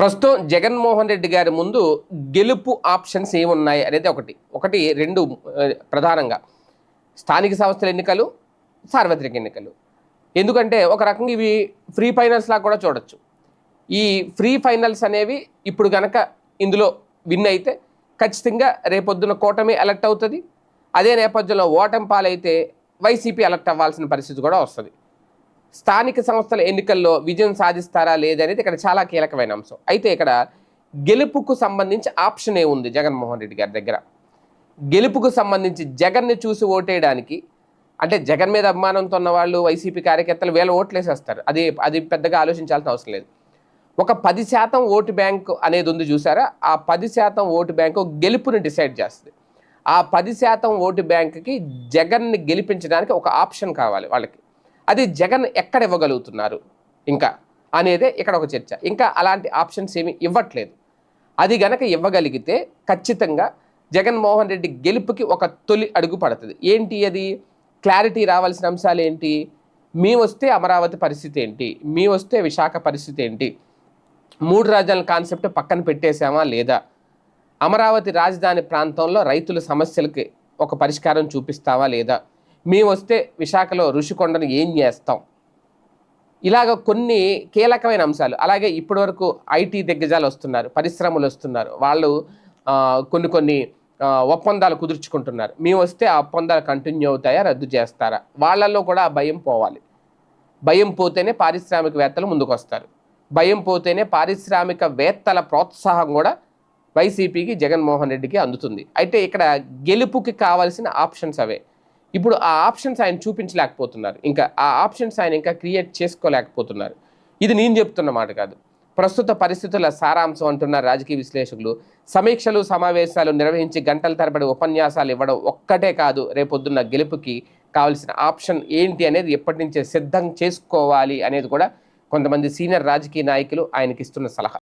ప్రస్తుతం జగన్మోహన్ రెడ్డి గారి ముందు గెలుపు ఆప్షన్స్ ఏమున్నాయి అనేది ఒకటి. ఒకటి రెండు ప్రధానంగా స్థానిక సంస్థల ఎన్నికలు సార్వత్రిక ఎన్నికలు. ఎందుకంటే ఒక రకంగా ఇవి ఫ్రీ ఫైనల్స్ లాగా కూడా చూడొచ్చు. ఈ ఫ్రీ ఫైనల్స్ అనేవి ఇప్పుడు గనక ఇందులో విన్ అయితే ఖచ్చితంగా రేపొద్దున కూటమి ఎలక్ట్ అవుతుంది. అదే నేపథ్యంలో ఓటమి పాలైతే వైసీపీ ఎలక్ట్ అవ్వాల్సిన పరిస్థితి కూడా వస్తుంది. స్థానిక సంస్థల ఎన్నికల్లో విజయం సాధిస్తారా లేదనేది ఇక్కడ చాలా కీలకమైన అంశం. అయితే ఇక్కడ గెలుపుకు సంబంధించి ఆప్షన్ ఉంది జగన్మోహన్ రెడ్డి గారి దగ్గర? గెలుపుకు సంబంధించి జగన్ని చూసి ఓటేయడానికి అంటే జగన్ మీద అభిమానంతో ఉన్న వాళ్ళు వైసీపీ కార్యకర్తలు వేల ఓట్లేసేస్తారు. అది అది పెద్దగా ఆలోచించాల్సిన అవసరం లేదు. ఒక పది శాతం ఓటు బ్యాంక్ అనేది ఉంది చూసారా? ఆ పది శాతం ఓటు బ్యాంకు గెలుపుని డిసైడ్ చేస్తుంది. ఆ పది శాతం ఓటు బ్యాంకుకి జగన్ని గెలిపించడానికి ఒక ఆప్షన్ కావాలి వాళ్ళకి. అది జగన్ ఎక్కడ ఇవ్వగలుగుతున్నారు? ఇంకా అనేదే ఇక్కడ ఒక చర్చ. ఇంకా అలాంటి ఆప్షన్స్ ఏమి ఇవ్వట్లేదు. అది గనక ఇవ్వగలిగితే ఖచ్చితంగా జగన్మోహన్ రెడ్డి గెలుపుకి ఒక తొలి అడుగు పడుతుంది. ఏంటి అది? క్లారిటీ రావాల్సిన అంశాలు ఏంటి? మీ వస్తే అమరావతి పరిస్థితి ఏంటి? మీ వస్తే విశాఖ పరిస్థితి ఏంటి? మూడు రాజ్యాల కాన్సెప్ట్ పక్కన పెట్టేశామా లేదా? అమరావతి రాజధాని ప్రాంతంలో రైతుల సమస్యలకి ఒక పరిష్కారం చూపిస్తావా లేదా? మేము వస్తే విశాఖలో ఋషికొండను ఏం చేస్తాం? ఇలాగ కొన్ని కీలకమైన అంశాలు. అలాగే ఇప్పటివరకు ఐటీ దిగ్గజాలు వస్తున్నారు పరిశ్రమలు వస్తున్నారు. వాళ్ళు కొన్ని కొన్ని ఒప్పందాలు కుదుర్చుకుంటున్నారు. మేము వస్తే ఆ ఒప్పందాలు కంటిన్యూ అవుతాయా రద్దు చేస్తారా? వాళ్ళల్లో కూడా ఆ భయం పోవాలి. భయం పోతేనే పారిశ్రామికవేత్తలు ముందుకు వస్తారు భయం పోతేనే పారిశ్రామికవేత్తల ప్రోత్సాహం కూడా వైసీపీకి జగన్మోహన్ రెడ్డికి అందుతుంది. అయితే ఇక్కడ గెలుపుకి కావాల్సిన ఆప్షన్స్ అవే. ఇప్పుడు ఆ ఆప్షన్స్ ఆయన చూపించలేకపోతున్నారు. ఇంకా ఆ ఆప్షన్స్ ఆయన ఇంకా క్రియేట్ చేసుకోలేకపోతున్నారు. ఇది నేను చెప్తున్న మాట కాదు. ప్రస్తుత పరిస్థితుల సారాంశం అంటున్న రాజకీయ విశ్లేషకులు సమీక్షలు సమావేశాలు నిర్వహించి గంటల తరబడి ఉపన్యాసాలు ఇవ్వడం ఒక్కటే కాదు రేపొద్దున్న గెలుపుకి కావలసిన ఆప్షన్ ఏంటి అనేది ఎప్పటి నుంచే సిద్ధం చేసుకోవాలి అనేది కూడా కొంతమంది సీనియర్ రాజకీయ నాయకులు ఆయనకి ఇస్తున్న సలహా.